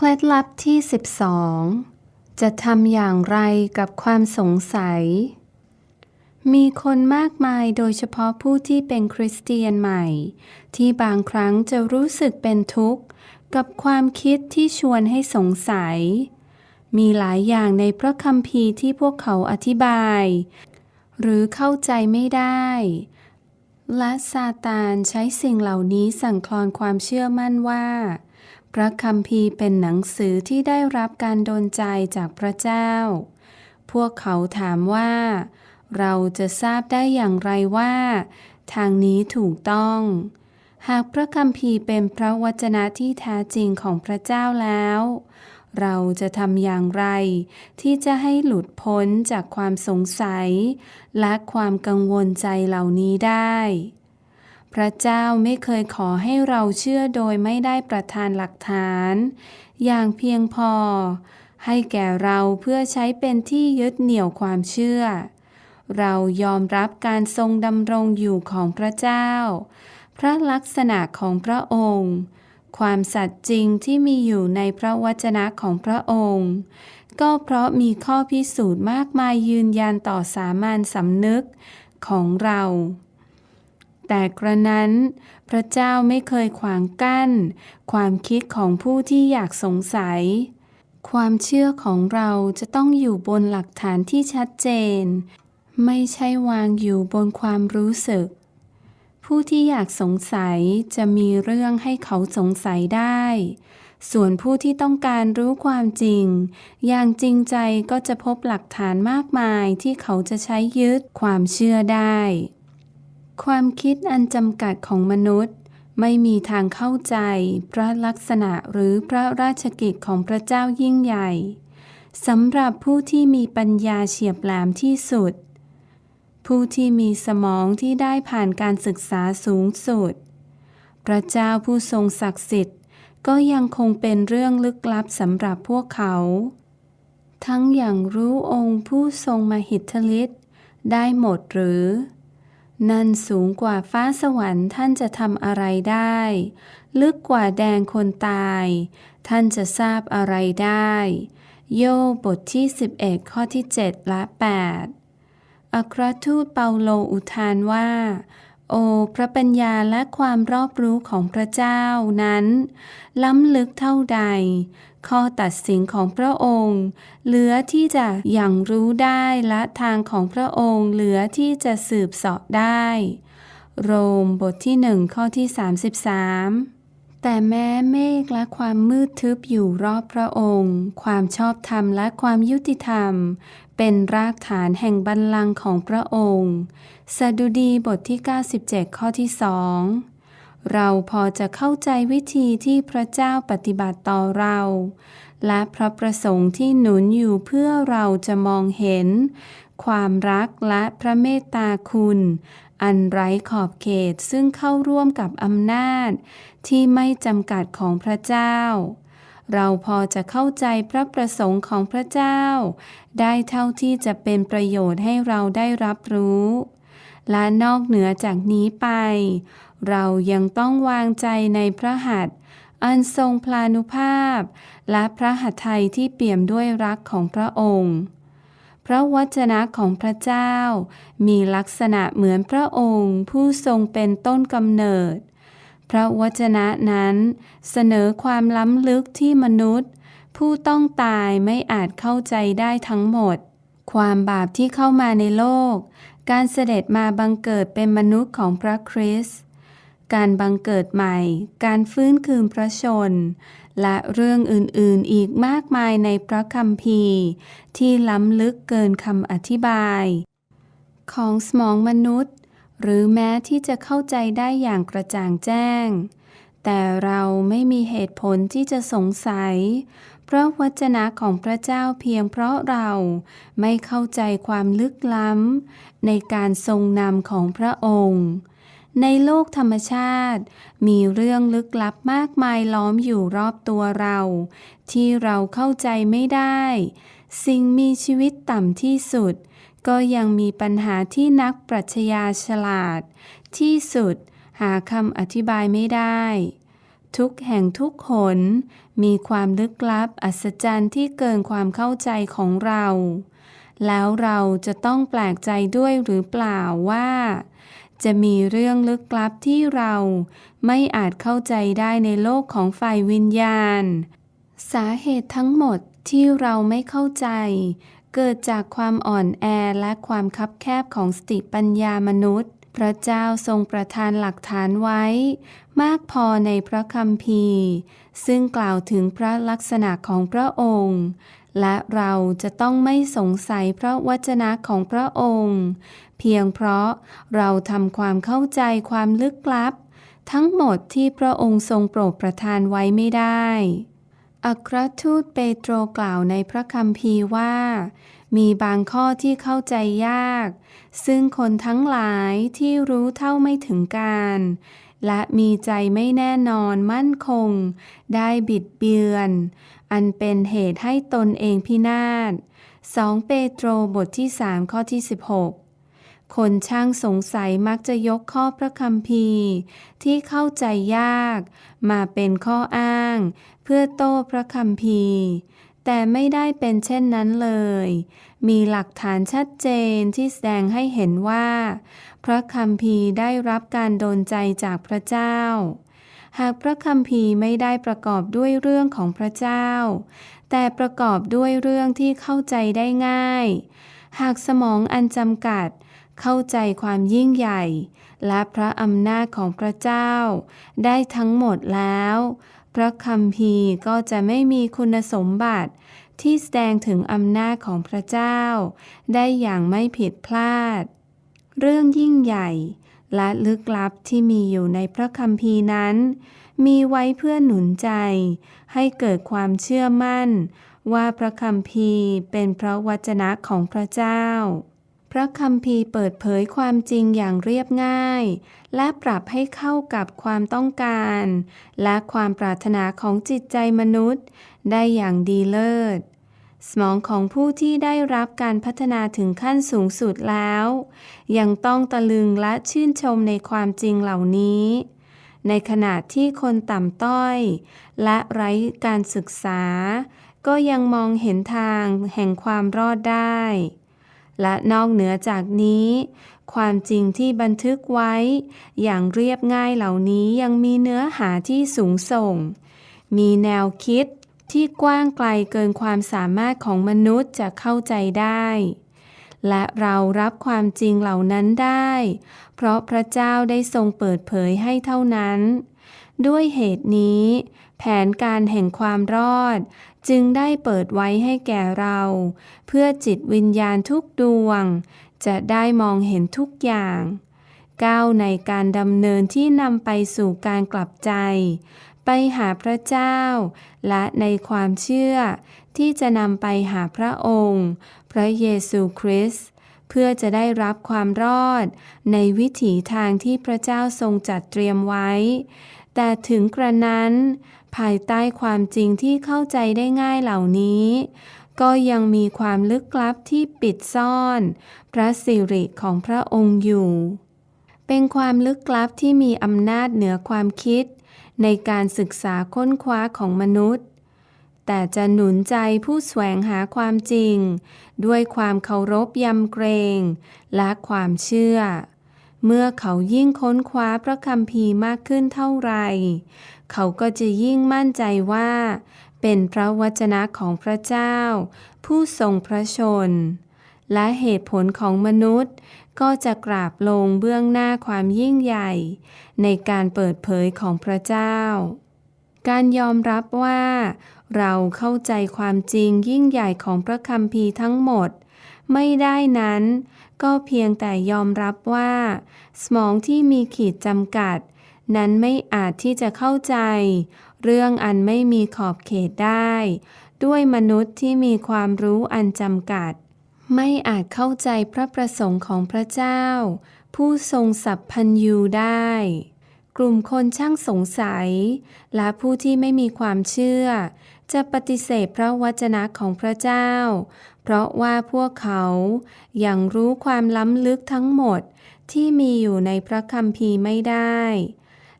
เคล็ดลับที่ 12 จะทำอย่างไรกับความสงสัย มีคนมากมายโดยเฉพาะผู้ที่เป็นคริสเตียนใหม่ ที่บางครั้งจะรู้สึกเป็นทุกข์ กับความคิดที่ชวนให้สงสัย มีหลายอย่างในพระคัมภีร์ที่พวกเขาอธิบาย หรือเข้าใจไม่ได้ และซาตานใช้สิ่งเหล่านี้สั่งคลอนความเชื่อมั่นว่า พระคัมภีร์เป็นหนังสือที่ได้รับการโดนใจจากพระเจ้า พวกเขาถามว่า เราจะทราบได้อย่างไรว่า ทางนี้ถูกต้อง หากพระคัมภีร์เป็นพระวจนะที่แท้จริงของพระเจ้าแล้ว เราจะทำอย่างไร ที่จะให้หลุดพ้นจากความสงสัย และความกังวลใจเหล่านี้ได้ พระเจ้าไม่เคยขอให้เราเชื่อโดยไม่ได้ประทานหลักฐาน อย่างเพียงพอ ให้แก่เราเพื่อใช้เป็นที่ยึดเหนี่ยวความเชื่อ เรายอมรับการทรงดำรงอยู่ของพระเจ้า พระลักษณะของพระองค์ ความสัตย์จริงที่มีอยู่ในพระวจนะของพระองค์ ก็เพราะมีข้อพิสูจน์มากมายยืนยันต่อสามัญสำนึกของเรา แต่กระนั้น พระเจ้าไม่เคยขวางกั้น ความคิดของผู้ที่อยากสงสัย ความเชื่อของเราจะต้องอยู่บนหลักฐานที่ชัดเจน ไม่ใช่วางอยู่บนความรู้สึก ผู้ที่อยากสงสัยจะมีเรื่องให้เขาสงสัยได้ ส่วนผู้ที่ต้องการรู้ความจริง อย่างจริงใจก็จะพบหลักฐานมากมายที่เขาจะใช้ยึดความเชื่อได้ ความคิดอันจำกัดของมนุษย์ ไม่มีทางเข้าใจ พระลักษณะหรือพระราชกิจของพระเจ้ายิ่งใหญ่สำหรับผู้ที่มีปัญญาเฉียบแหลมที่สุด ผู้ที่มีสมองที่ได้ผ่านการศึกษาสูงสุด พระเจ้าผู้ทรงศักดิ์สิทธิ์ ก็ยังคงเป็นเรื่องลึกลับสำหรับพวกเขา ทั้งอย่างรู้องค์ผู้ทรงมหิทธิฤทธิ์ได้หมดหรือ นั่นสูงกว่าฟ้าสวรรค์ท่านจะทำอะไรได้ ลึกกว่าแดงคนตาย ท่านจะทราบอะไรได้ โยบทที่ 11 ข้อที่ 7 และ 8 อัครทูตเปาโลอุทานว่า โอพระปัญญาและความรอบรู้ของพระเจ้านั้น ล้ำลึกเท่าใด ข้อตัดสินของพระองค์ เหลือที่จะอย่างรู้ได้และทางของพระองค์เหลือที่จะสืบเสาะได้ โรมบทที่หนึ่งข้อที่ 33แต่แม้เมฆและความมืดทึบอยู่รอบพระองค์ ความชอบธรรมและความยุติธรรม เป็นรากฐานแห่งบัลลังก์ของพระองค์ สดุดีบทที่ 97 ข้อที่สอง เราพอจะเข้าใจวิธีที่พระเจ้าปฏิบัติต่อเรา และพระประสงค์ที่หนุนอยู่เพื่อเราจะมองเห็น ความรักและพระเมตตาคุณ อันไร้ขอบเขตซึ่งเข้าร่วมกับอำนาจ ที่ไม่จำกัดของพระเจ้า เราพอจะเข้าใจพระประสงค์ของพระเจ้า ได้เท่าที่จะเป็นประโยชน์ให้เราได้รับรู้ และนอกเหนือจากนี้ไป เรายังต้องวางใจในพระหัตถ์อันทรงพลานุภาพ และพระหัตถ์ไทยที่เปี่ยมด้วยรักของพระองค์ พระวจนะของพระเจ้า มีลักษณะเหมือนพระองค์ผู้ทรงเป็นต้นกำเนิด พระวจนะนั้นเสนอความล้ำลึกที่มนุษย์ ผู้ต้องตายไม่อาจเข้าใจได้ทั้งหมด ความบาปที่เข้ามาในโลก การเสด็จมาบังเกิดเป็นมนุษย์ของพระคริสต์ การบังเกิดใหม่ การฟื้นคืนพระชน และเรื่องอื่นๆอีกมากมายในพระคัมภีร์ ที่ล้ำลึกเกินคำอธิบาย ของสมองมนุษย์ หรือแม้ที่จะเข้าใจได้อย่างกระจ่างแจ้ง แต่เราไม่มีเหตุผลที่จะสงสัย เพราะวจนะของพระเจ้าเพียงเพราะเราไม่เข้าใจความลึกล้ำในการทรงนำของพระองค์ ในโลกธรรมชาติ มีเรื่องลึกลับมากมายล้อมอยู่รอบตัวเรา ที่เราเข้าใจไม่ได้ สิ่งมีชีวิตต่ำที่สุด ก็ยังมีปัญหาที่นักปรัชญาฉลาด ที่สุดหาคำอธิบายไม่ได้ ทุกแห่งทุกหน มีความลึกลับอัศจรรย์ที่เกินความเข้าใจของเรา แล้วเราจะต้องแปลกใจด้วยหรือเปล่าว่า จะมีเรื่องลึกลับที่เราไม่อาจเข้าใจได้ในโลกของฝ่ายวิญญาณ สาเหตุทั้งหมดที่เราไม่เข้าใจ เกิดจากความอ่อนแอและความคับแคบของสติปัญญามนุษย์ พระเจ้าทรงประทานหลักฐานไว้ มากพอในพระคัมภีร์ ซึ่งกล่าวถึงพระลักษณะของพระองค์และเราจะต้องไม่สงสัยพระวจนะของพระองค์ เพียงเพราะเราทำความเข้าใจความลึกลับ ทั้งหมดที่พระองค์ทรงโปรดประทานไว้ไม่ได้ อัครทูตเปโตรกล่าวในพระคัมภีร์ว่า มีบางข้อที่เข้าใจยาก ซึ่งคนทั้งหลายที่รู้เท่าไม่ถึงการ และมีใจไม่แน่นอนมั่นคง ได้บิดเบือน อันเป็นเหตุให้ตนเองพินาศ 2 เปโตรบทที่ 3 ข้อที่ 16 คนช่างสงสัยมักจะยกข้อพระคัมภีร์ ที่เข้าใจยาก มาเป็นข้ออ้าง เพื่อโต้พระคัมภีร์ แต่ไม่ได้เป็นเช่นนั้นเลย มีหลักฐานชัดเจนที่แสดงให้เห็นว่า พระคัมภีร์ได้รับการโดนใจจากพระเจ้า หากพระคัมภีร์ไม่ได้ประกอบด้วยเรื่องของพระเจ้า แต่ประกอบด้วยเรื่องที่เข้าใจได้ง่าย หากสมองอันจำกัดเข้าใจความยิ่งใหญ่ และพระอำนาจของพระเจ้า ได้ทั้งหมดแล้ว พระคัมภีก็จะไม่มีคุณสมบัติที่แสดงถึงอำนาจของพระเจ้า ได้อย่างไม่ผิดพลาด เรื่องยิ่งใหญ่ และลึกลับที่มีอยู่ในพระคัมภีนั้น มีไว้เพื่อหนุนใจ ให้เกิดความเชื่อมั่น ว่าพระคัมภีเป็นพระวจนะของพระเจ้า พระคัมภีเปิดเผยความจริงอย่างเรียบง่าย และปรับให้เข้ากับความต้องการ และความปรารถนาของจิตใจมนุษย์ ได้อย่างดีเลิศ สมองของผู้ที่ได้รับการพัฒนาถึงขั้นสูงสุดแล้ว ยังต้องตะลึงและชื่นชมในความจริงเหล่านี้ ในขณะที่คนต่ำต้อย และไร้การศึกษา ก็ยังมองเห็นทางแห่งความรอดได้ และนอกเหนือจากนี้ ความจริงที่บันทึกไว้ อย่างเรียบง่ายเหล่านี้ยังมีเนื้อหาที่สูงส่ง มีแนวคิดที่กว้างไกลเกินความสามารถของมนุษย์จะเข้าใจได้ และเรารับความจริงเหล่านั้นได้ เพราะพระเจ้าได้ทรงเปิดเผยให้เท่านั้น ด้วยเหตุนี้ แผนการแห่งความรอด จึงได้เปิดไว้ให้แก่เรา เพื่อจิตวิญญาณทุกดวง จะได้มองเห็นทุกอย่างก้าวในการดำเนินที่นำไปสู่การกลับใจ ไปหาพระเจ้า และในความเชื่อที่จะนำไปหาพระองค์ พระเยซูคริสต์ เพื่อจะได้รับความรอด ในวิถีทางที่พระเจ้าทรงจัดเตรียมไว้ แต่ถึงกระนั้น ภายใต้ความจริงที่เข้าใจได้ง่ายเหล่านี้ ก็ยังมีความลึกลับที่ปิดซ่อน พระสิริของพระองค์อยู่ เป็นความลึกลับที่มีอำนาจเหนือความคิด ในการศึกษาค้นคว้าของมนุษย์ แต่จะหนุนใจผู้แสวงหาความจริง ด้วยความเคารพยำเกรง และความเชื่อ เมื่อเขายิ่งค้นคว้าพระคัมภีร์มากขึ้นเท่าไหร่เขาก็จะยิ่งมั่นใจว่า เป็นพระวจนะของพระเจ้า ผู้ทรงพระชน และเหตุผลของมนุษย์ก็จะกราบลงเบื้องหน้าความยิ่งใหญ่ ในการเปิดเผยของพระเจ้า การยอมรับว่า เราเข้าใจความจริงยิ่งใหญ่ของพระคัมภีร์ทั้งหมด ไม่ได้นั้น ก็เพียงแต่ยอมรับว่า สมองที่มีขีดจำกัด นั้นไม่อาจที่จะเข้าใจ เรื่องอันไม่มีขอบเขตได้ ด้วยมนุษย์ที่มีความรู้อันจำกัด ไม่อาจเข้าใจพระประสงค์ของพระเจ้า ผู้ทรงสัพพัญญูได้กลุ่มคนช่างสงสัย และผู้ที่ไม่มีความเชื่อ จะปฏิเสธพระวจนะของพระเจ้า เพราะว่าพวกเขายัางรู้ความล้ำลึกทั้งหมดที่มีอยู่ในพระคัมภีร์ไม่ได้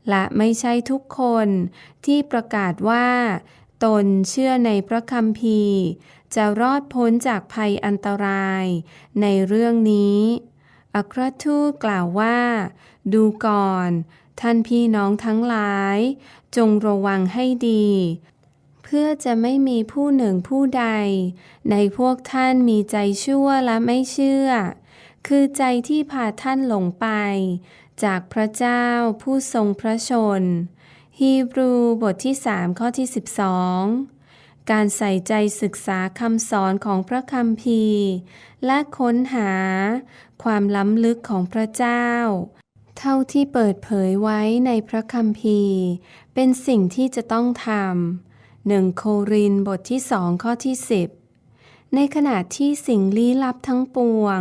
และไม่ใช่ทุกคนที่ประกาศว่า ตนเชื่อในพระคัมภีร์ จะรอดพ้นจากภัยอันตรายในเรื่องนี้อัครทูตกล่าวว่า ดูก่อน ท่านพี่น้องทั้งหลาย จงระวังให้ดี พื่อจะไม่มีผู้หนึ่งผู้ใด ในพวกท่านมีใจชั่วและไม่เชื่อ คือใจที่พาท่านหลงไป จากพระเจ้าผู้ทรงพระชน ฮีบรูบทที่3ข้อที่ 12 การใส่ใจศึกษาคำสอนของพระคัมภีร์ และค้นหา ความล้ำลึกของพระเจ้าเท่าที่เปิดเผยไว้ในพระคัมภีร์ เป็นสิ่งที่จะต้องทำ หนึ่งโครินบทที่สองข้อที่10ในขณะที่สิ่งลี้ลับทั้งปวง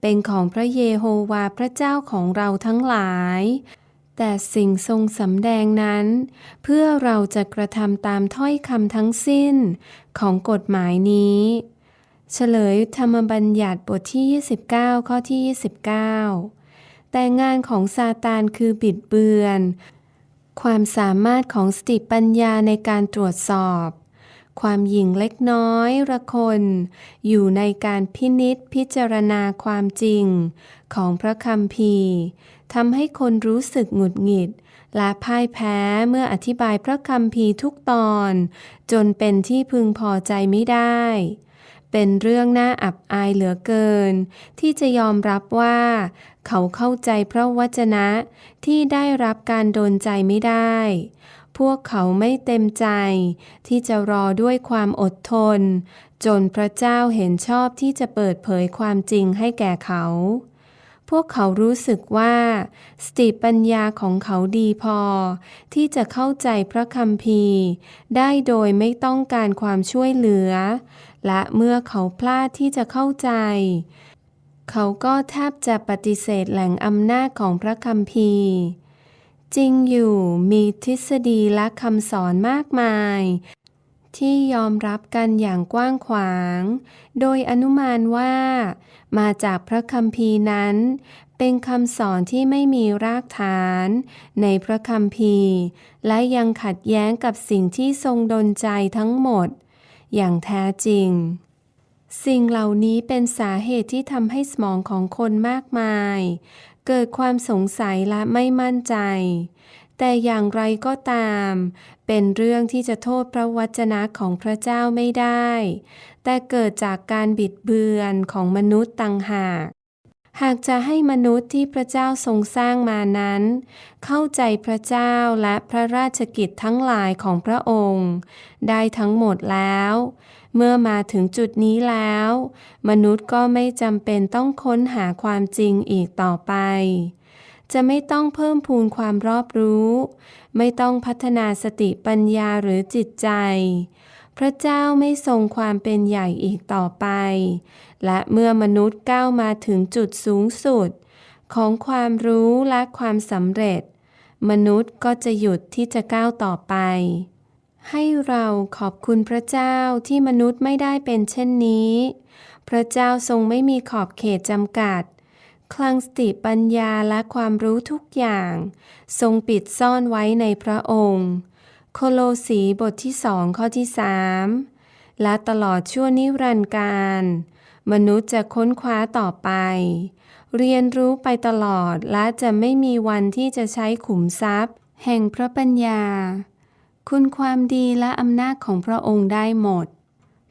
เป็นของพระเยโฮวาห์พระเจ้าของเราทั้งหลาย แต่สิ่งทรงสำแดงนั้น เพื่อเราจะกระทำตามถ้อยคำทั้งสิ้นของกฎหมายนี้ เฉลยธรรมบัญญัติบทที่ 29 ข้อที่ 29 แต่งานของซาตานคือบิดเบือน ความสามารถของสติปัญญาในการตรวจสอบ ความหยิ่งเล็กน้อยระคน อยู่ในการพินิษพิจารณาความจริง ของพระคัมภีทำให้คนรู้สึกหงุดหงิด และพ่ายแพ้เมื่ออธิบายพระคัมภีทุกตอน จนเป็นที่พึงพอใจไม่ได้ เป็นเรื่องน่าอับอายเหลือเกิน ที่จะยอมรับว่า เขาเข้าใจพระวจนะที่ได้รับการโดนใจไม่ได้ พวกเขาไม่เต็มใจ ที่จะรอด้วยความอดทน จนพระเจ้าเห็นชอบที่จะเปิดเผยความจริงให้แก่เขา พวกเขารู้สึกว่า สติปัญญาของเขาดีพอ ที่จะเข้าใจพระคัมภีร์ได้โดยไม่ต้องการความช่วยเหลือ และเมื่อเขาพลาดที่จะเข้าใจ เขาก็แทบจะปฏิเสธแหล่งอำนาจของพระคัมภีร์ จริงอยู่มีทฤษฎีและคำสอนมากมาย ที่ยอมรับกันอย่างกว้างขวาง โดยอนุมานว่า มาจากพระคัมภีร์นั้น เป็นคำสอนที่ไม่มีรากฐาน ในพระคัมภีร์ และยังขัดแย้งกับสิ่งที่ทรงดลใจทั้งหมด อย่างแท้จริง สิ่งเหล่านี้เป็นสาเหตุที่ทำให้สมองของคนมากมาย เกิดความสงสัยและไม่มั่นใจ แต่อย่างไรก็ตาม เป็นเรื่องที่จะโทษพระวจนะของพระเจ้าไม่ได้ แต่เกิดจากการบิดเบือนของมนุษย์ต่างหาก หากจะให้มนุษย์ที่พระเจ้าทรงสร้างมานั้น เข้าใจพระเจ้าและพระราชกิจทั้งหลายของพระองค์ ได้ทั้งหมดแล้ว เมื่อมาถึงจุดนี้แล้ว มนุษย์ก็ไม่จำเป็นต้องค้นหาความจริงอีกต่อไป จะไม่ต้องเพิ่มพูนความรอบรู้ ไม่ต้องพัฒนาสติปัญญาหรือจิตใจ พระเจ้าไม่ทรงความเป็นใหญ่อีกต่อไป และเมื่อมนุษย์ก้าวมาถึงจุดสูงสุด ของความรู้และความสำเร็จ มนุษย์ก็จะหยุดที่จะก้าวต่อไป ให้เราขอบคุณพระเจ้าที่มนุษย์ไม่ได้เป็นเช่นนี้ พระเจ้าทรงไม่มีขอบเขตจำกัด คลังสติปัญญาและความรู้ทุกอย่าง ทรงปิดซ่อนไว้ในพระองค์ โคโลสีบทที่สองข้อที่สามและตลอดชั่วนิรันดร์การ มนุษย์จะค้นคว้าต่อไป เรียนรู้ไปตลอดและจะไม่มีวันที่จะใช้ขุมทรัพย์ แห่งพระปัญญา คุณความดีและอำนาจของพระองค์ได้หมด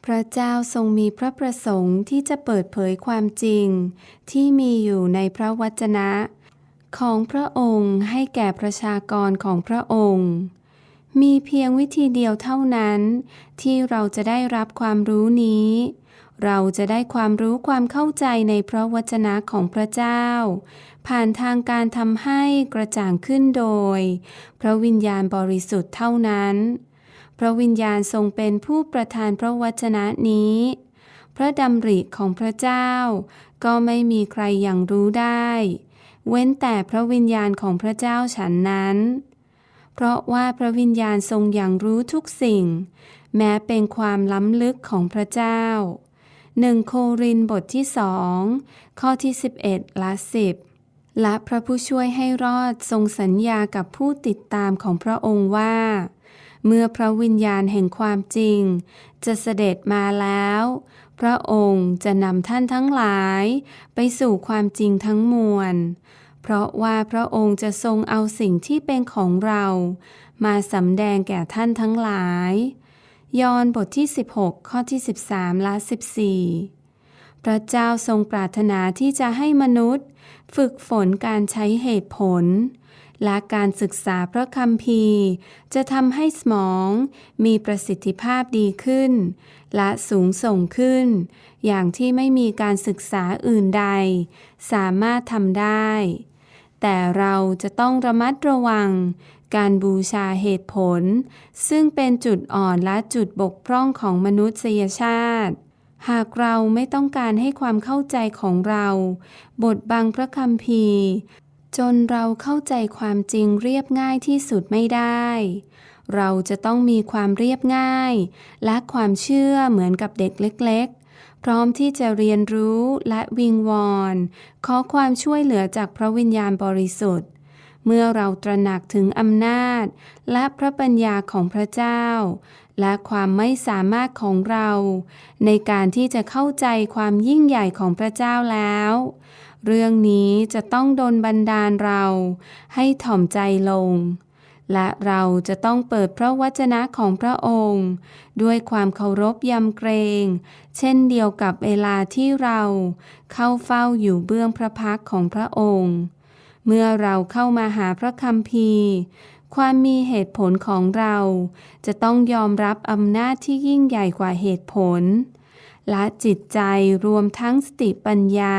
พระเจ้าทรงมีพระประสงค์ที่จะเปิดเผยความจริง ที่มีอยู่ในพระวจนะ ของพระองค์ให้แก่ประชากรของพระองค์ มีเพียงวิธีเดียวเท่านั้น ที่เราจะได้รับความรู้นี้ เราจะได้ความรู้ความเข้าใจในพระวจนะของพระเจ้า ผ่านทางการทำให้กระจ่างขึ้นโดย พระวิญญาณบริสุทธิ์เท่านั้น พระวิญญาณทรงเป็นผู้ประทานพระวจนะนี้ พระดำริของพระเจ้า ก็ไม่มีใครอย่างรู้ได้ เว้นแต่พระวิญญาณของพระเจ้าฉันนั้น เพราะว่าพระวิญญาณทรงอย่างรู้ทุกสิ่ง แม้เป็นความล้ำลึกของพระเจ้าหนึ่งโครินบทที่สองข้อที่ 11และ10 และพระผู้ช่วยให้รอดทรงสัญญากับผู้ติดตามของพระองค์ว่า เมื่อพระวิญญาณแห่งความจริง จะเสด็จมาแล้ว พระองค์จะนำท่านทั้งหลาย ไปสู่ความจริงทั้งมวล เพราะว่าพระองค์จะทรงเอาสิ่งที่เป็นของเรา มาสำแดงแก่ท่านทั้งหลาย ยอห์นบทที่ 16 ข้อที่ 13 และ 14 พระเจ้าทรงปรารถนาที่จะให้มนุษย์ ฝึกฝนการใช้เหตุผล และการศึกษาพระคัมภีร์ จะทำให้สมองมีประสิทธิภาพดีขึ้น และสูงส่งขึ้น อย่างที่ไม่มีการศึกษาอื่นใด สามารถทำได้ แต่เราจะต้องระมัดระวัง การบูชาเหตุผล ซึ่งเป็นจุดอ่อนและจุดบกพร่องของมนุษยชาติ หากเราไม่ต้องการให้ความเข้าใจของเรา บทบังพระคัมภีจนเราเข้าใจความจริงเรียบง่ายที่สุดไม่ได้ เราจะต้องมีความเรียบง่าย และความเชื่อเหมือนกับเด็กเล็กๆ พร้อมที่จะเรียนรู้และวิงวอน ขอความช่วยเหลือจากพระวิญญาณบริสุทธิ์ เมื่อเราตระหนักถึงอำนาจ และพระปัญญาของพระเจ้า และความไม่สามารถของเรา ในการที่จะเข้าใจความยิ่งใหญ่ของพระเจ้าแล้ว เรื่องนี้จะต้องดนบันดาลเราให้ถ่อมใจลง และเราจะต้องเปิดพระวจนะของพระองค์ ด้วยความเคารพยำเกรง เช่นเดียวกับเวลาที่เราเข้าเฝ้าอยู่เบื้องพระพักของพระองค์ เมื่อเราเข้ามาหาพระคัมภีร์ ความมีเหตุผลของเรา จะต้องยอมรับอำนาจที่ยิ่งใหญ่กว่าเหตุผล และจิตใจรวมทั้งสติปัญญา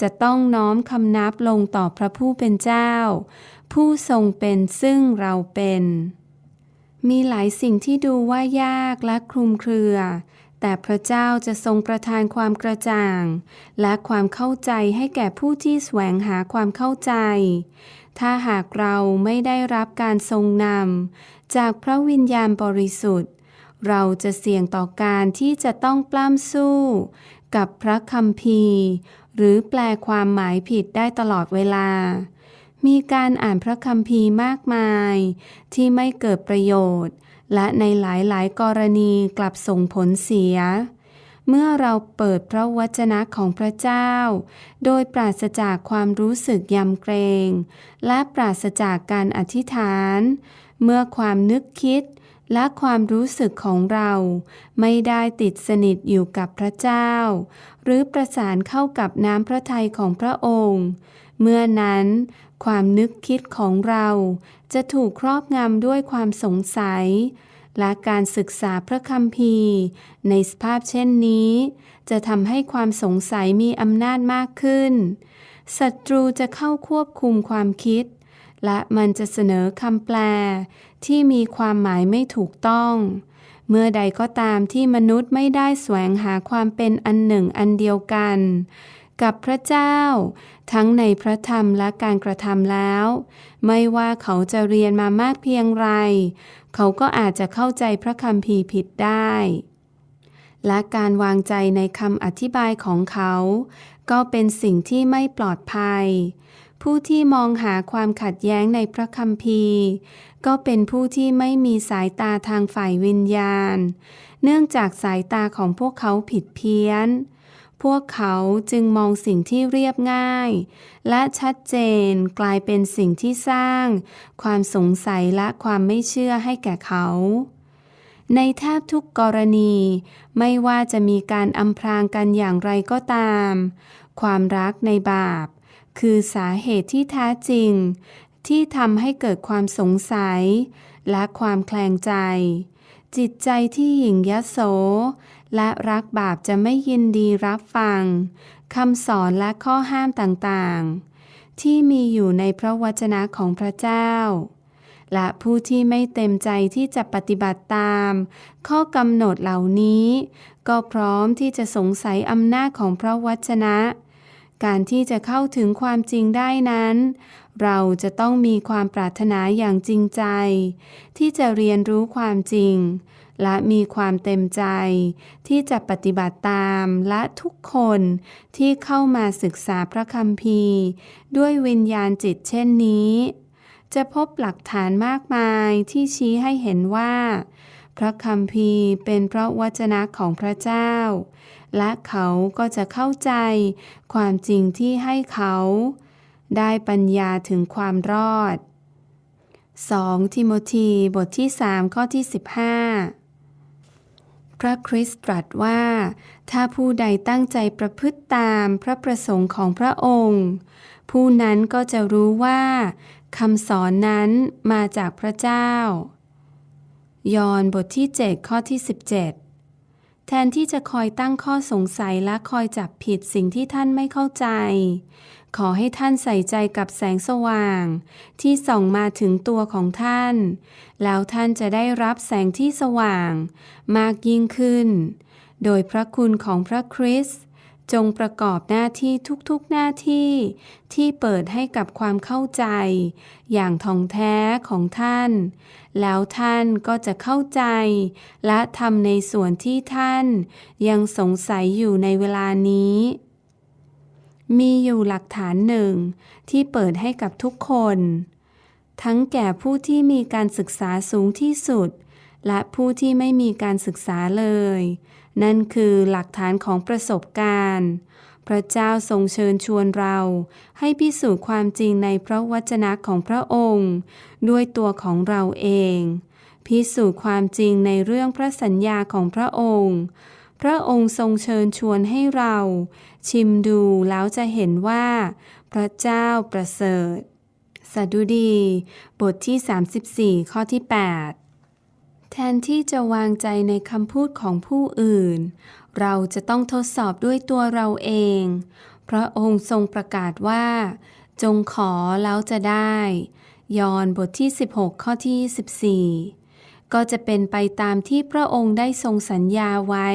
จะต้องน้อมคำนับลงต่อพระผู้เป็นเจ้า ผู้ทรงเป็นซึ่งเราเป็น มีหลายสิ่งที่ดูว่ายากและคลุมเครือ แต่พระเจ้าจะทรงประทานความกระจ่าง และความเข้าใจให้แก่ผู้ที่แสวงหาความเข้าใจ ถ้าหากเราไม่ได้รับการทรงนำจากพระวิญญาณบริสุทธิ์ เราจะเสี่ยงต่อการที่จะต้องปล้ำสู้ กับพระคัมภีร์หรือแปลความหมายผิดได้ตลอดเวลา มีการอ่านพระคัมภีร์มากมาย ที่ไม่เกิดประโยชน์ และในหลายๆ กรณีกลับส่งผลเสีย เมื่อเราเปิดพระวจนะของพระเจ้า โดยปราศจากความรู้สึกยำเกรง และปราศจากการอธิษฐาน เมื่อความนึกคิดและความรู้สึกของเรา ไม่ได้ติดสนิทอยู่กับพระเจ้า หรือประสานเข้ากับน้ำพระทัยของพระองค์ เมื่อนั้น ความนึกคิดของเราจะถูกครอบงำด้วยความสงสัย และการศึกษาพระคัมภีร์ ในสภาพเช่นนี้ จะทำให้ความสงสัยมีอำนาจมากขึ้น ศัตรูจะเข้าควบคุมความคิด และมันจะเสนอคำแปล ที่มีความหมายไม่ถูกต้อง เมื่อใดก็ตามที่มนุษย์ไม่ได้แสวงหาความเป็นอันหนึ่งอันเดียวกัน กับพระเจ้า ทั้งในพระธรรมและการกระทำแล้ว ไม่ว่าเขาจะเรียนมามากเพียงไร เขาก็อาจจะเข้าใจพระคัมภีผิดได้ และการวางใจในคำอธิบายของเขา ก็เป็นสิ่งที่ไม่ปลอดภัย ผู้ที่มองหาความขัดแย้งในพระคัมภีร์ ก็เป็นผู้ที่ไม่มีสายตาทางฝ่ายวิญญาณ เนื่องจากสายตาของพวกเขาผิดเพี้ยน พวกเขาจึงมองสิ่งที่เรียบง่าย และชัดเจนกลายเป็นสิ่งที่สร้าง ความสงสัยและความไม่เชื่อให้แก่เขา ในแทบทุกกรณี ไม่ว่าจะมีการอำพรางกันอย่างไรก็ตาม ความรักในบาป คือสาเหตุที่แท้จริง ที่ทำให้เกิดความสงสัย และความแคลงใจจิตใจที่หยิ่งยโส และรักบาปจะไม่ยินดีรับฟังคำสอนและข้อห้ามต่างๆ ที่มีอยู่ในพระวจนะของพระเจ้า และผู้ที่ไม่เต็มใจที่จะปฏิบัติตาม ข้อกำหนดเหล่านี้ ก็พร้อมที่จะสงสัยอำนาจของพระวจนะ การที่จะเข้าถึงความจริงได้นั้น เราจะต้องมีความปรารถนาอย่างจริงใจ ที่จะเรียนรู้ความจริง และมีความเต็มใจ ที่จะปฏิบัติตามและทุกคนที่เข้ามาศึกษาพระคัมภีร์ ด้วยวิญญาณจิตเช่นนี้ จะพบหลักฐานมากมายที่ชี้ให้เห็นว่า พระคัมภีร์เป็นพระวจนะของพระเจ้า และเขาก็จะเข้าใจความจริงที่ให้เขา ได้ปัญญาถึงความรอด 2. ทิโมธีบทที่ 3 ข้อที่ 15 พระคริสต์ตรัสว่า ถ้าผู้ใดตั้งใจประพฤติตามพระประสงค์ของพระองค์ ผู้นั้นก็จะรู้ว่าคำสอนนั้นมาจากพระเจ้า ยอห์นบทที่ 7 ข้อที่ 17 แทนที่จะคอยตั้งข้อสงสัยและคอยจับผิดสิ่งที่ท่านไม่เข้าใจ ขอให้ท่านใส่ใจกับแสงสว่าง ที่ส่องมาถึงตัวของท่าน แล้วท่านจะได้รับแสงที่สว่าง มากยิ่งขึ้น โดยพระคุณของพระคริสต์จงประกอบหน้าที่ทุกๆหน้าที่ที่เปิดให้กับความเข้าใจ อย่างท่องแท้ของท่าน แล้วท่านก็จะเข้าใจ และทำในส่วนที่ท่านยังสงสัยอยู่ในเวลานี้ มีอยู่หลักฐานหนึ่งที่เปิดให้กับทุกคน ทั้งแก่ผู้ที่มีการศึกษาสูงที่สุด และผู้ที่ไม่มีการศึกษาเลย นั่นคือหลักฐานของประสบการณ์ พระเจ้าทรงเชิญชวนเรา ให้พิสูจน์ความจริงในพระวจนะของพระองค์ ด้วยตัวของเราเอง พิสูจน์ความจริงในเรื่องพระสัญญาของพระองค์ พระองค์ทรงเชิญชวนให้เรา ชิมดูแล้วจะเห็นว่า พระเจ้าประเสริฐ สดุดี บทที่ 34 ข้อที่ 8 แทนที่จะวางใจในคำพูดของผู้อื่น เราจะต้องทดสอบด้วยตัวเราเอง พระองค์ทรงประกาศว่า จงขอแล้วจะได้ ยอห์นบทที่ 16 ข้อที่24 ก็จะเป็นไปตามที่พระองค์ได้ทรงสัญญาไว้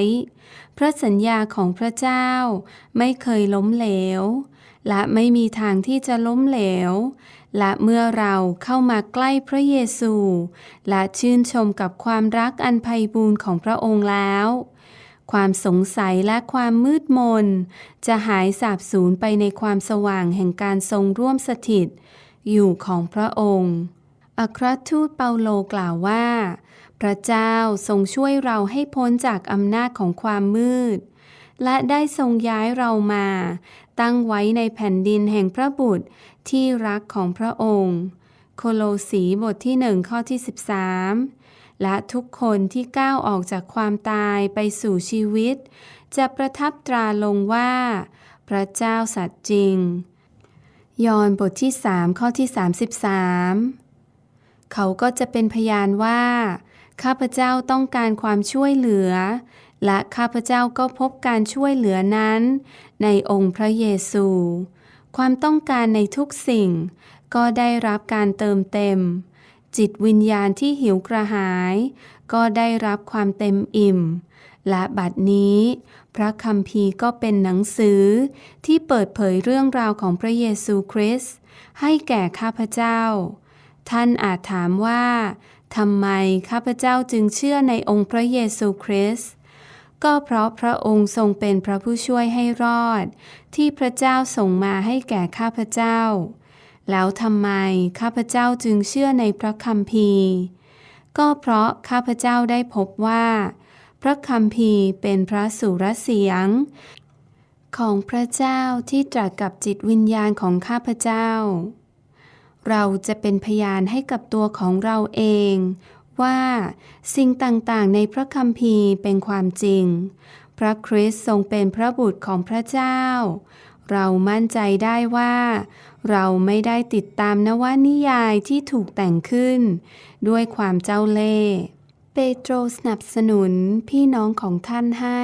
พระสัญญาของพระเจ้าไม่เคยล้มเหลว และไม่มีทางที่จะล้มเหลว และเมื่อเราเข้ามาใกล้พระเยซู และชื่นชมกับความรักอันไพบูรณ์ของพระองค์แล้ว ความสงสัยและความมืดมน จะหายสาบสูญไปในความสว่างแห่งการทรงร่วมสถิต อยู่ของพระองค์อัครทูตเปาโลกล่าวว่า พระเจ้าทรงช่วยเราให้พ้นจากอำนาจของความมืด และได้ทรงย้ายเรามา ตั้งไว้ในแผ่นดินแห่งพระบุตรที่รักของพระองค์ โคโลสีบทที่หนึ่งข้อที่ 13 และทุกคนที่ก้าวออกจากความตายไปสู่ชีวิต จะประทับตราลงว่า พระเจ้าสัตย์จริง ยอห์นบทที่3ข้อที่ 33 เขาก็จะเป็นพยานว่า ข้าพเจ้าต้องการความช่วยเหลือ และข้าพเจ้าก็พบการช่วยเหลือนั้น ในองค์พระเยซู ความต้องการในทุกสิ่ง ก็ได้รับการเติมเต็ม จิตวิญญาณที่หิวกระหาย ก็ได้รับความเต็มอิ่ม และบัดนี้ พระคัมภีร์ก็เป็นหนังสือที่เปิดเผยเรื่องราวของพระเยซูคริสต์ให้แก่ข้าพเจ้า ท่านอาจถามว่า ทำไมข้าพเจ้าจึงเชื่อในองค์พระเยซูคริสต์ก็เพราะพระองค์ทรงเป็นพระผู้ช่วยให้รอด ที่พระเจ้าส่งมาให้แก่ข้าพเจ้า แล้วทำไมข้าพเจ้าจึงเชื่อในพระคัมภีร์ ก็เพราะข้าพเจ้าได้พบว่า พระคัมภีร์เป็นพระสุรเสียง ของพระเจ้าที่ตรัสกับจิตวิญญาณของข้าพเจ้า เราจะเป็นพยานให้กับตัวของเราเอง ว่าสิ่งต่างๆ ในพระคัมภีร์เป็นความจริง พระคริสต์ทรงเป็นพระบุตรของพระเจ้า เรามั่นใจได้ว่า เราไม่ได้ติดตามนวนิยายที่ถูกแต่งขึ้น ด้วยความเจ้าเล่ห์เปโตรสนับสนุนพี่น้องของท่านให้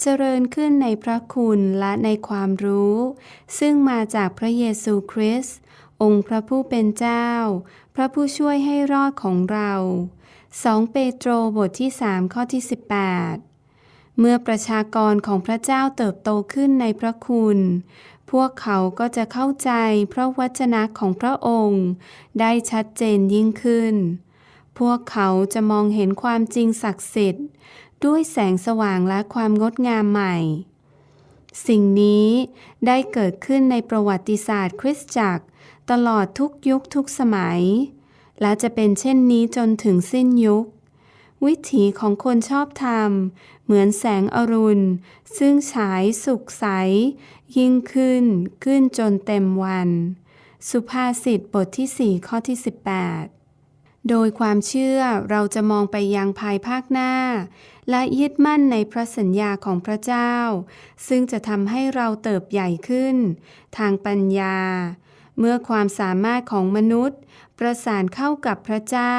เจริญขึ้นในพระคุณและในความรู้ ซึ่งมาจากพระเยซูคริสต์ องค์พระผู้เป็นเจ้า พระผู้ช่วยให้รอดของเรา 2 เปโตรบทที่ 3 ข้อที่ 18 เมื่อประชากรของพระเจ้าเติบโตขึ้นในพระคุณ พวกเขาก็จะเข้าใจพระวจนะของพระองค์ ได้ชัดเจนยิ่งขึ้นพพวกเขาจะมองเห็นความจริงศักดิ์สิทธิ์ ด้วยแสงสว่างและความงดงามใหม่สิ่งนี้ได้เกิดขึ้นในประวัติศาสตร์คริสตจักร ตลอดทุกยุคทุกสมัย และจะเป็นเช่นนี้จนถึงสิ้นยุค วิถีของคนชอบธรรม เหมือนแสงอรุณ ซึ่งฉายสุขใส ยิ่งขึ้นขึ้นจนเต็มวัน สุภาษิตบทที่4ข้อที่ 18 โดยความเชื่อเราจะมองไปยังภายภาคหน้า และยึดมั่นในพระสัญญาของพระเจ้า ซึ่งจะทำให้เราเติบใหญ่ขึ้น ทางปัญญา เมื่อความสามารถของมนุษย์ ประสานเข้ากับพระเจ้า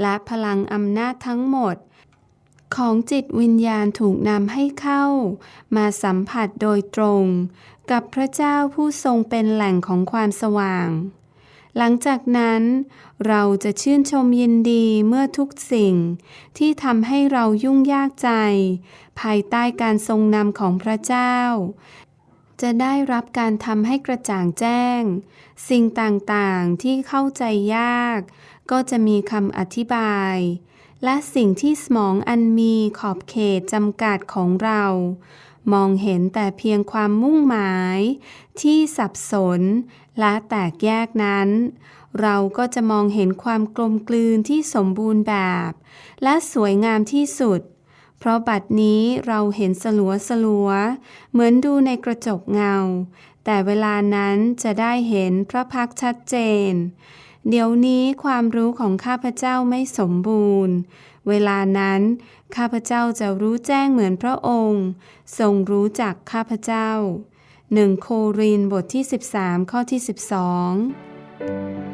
และพลังอำนาจทั้งหมด ของจิตวิญญาณถูกนำให้เข้า มาสัมผัสโดยตรง กับพระเจ้าผู้ทรงเป็นแหล่งของความสว่าง หลังจากนั้น เราจะชื่นชมยินดีเมื่อทุกสิ่ง ที่ทำให้เรายุ่งยากใจ ภายใต้การทรงนำของพระเจ้า จะได้รับการทำให้กระจ่างแจ้ง สิ่งต่างๆ ที่เข้าใจยาก ก็จะมีคำอธิบาย และสิ่งที่สมองอันมีขอบเขตจำกัดของเรา มองเห็นแต่เพียงความมุ่งหมาย ที่สับสน และแตกแยกนั้น เราก็จะมองเห็นความกลมกลืนที่สมบูรณ์แบบ และสวยงามที่สุด เพราะบัดนี้เราเห็นสลัวสลัว เหมือนดูในกระจกเงา แต่เวลานั้นจะได้เห็นพระพักชัดเจน เดี๋ยวนี้ความรู้ของข้าพเจ้าไม่สมบูรณ์ เวลานั้น ข้าพเจ้าจะรู้แจ้งเหมือนพระองค์ ทรงรู้จักข้าพเจ้า1โครินบทที่ 13 ข้อที่ 12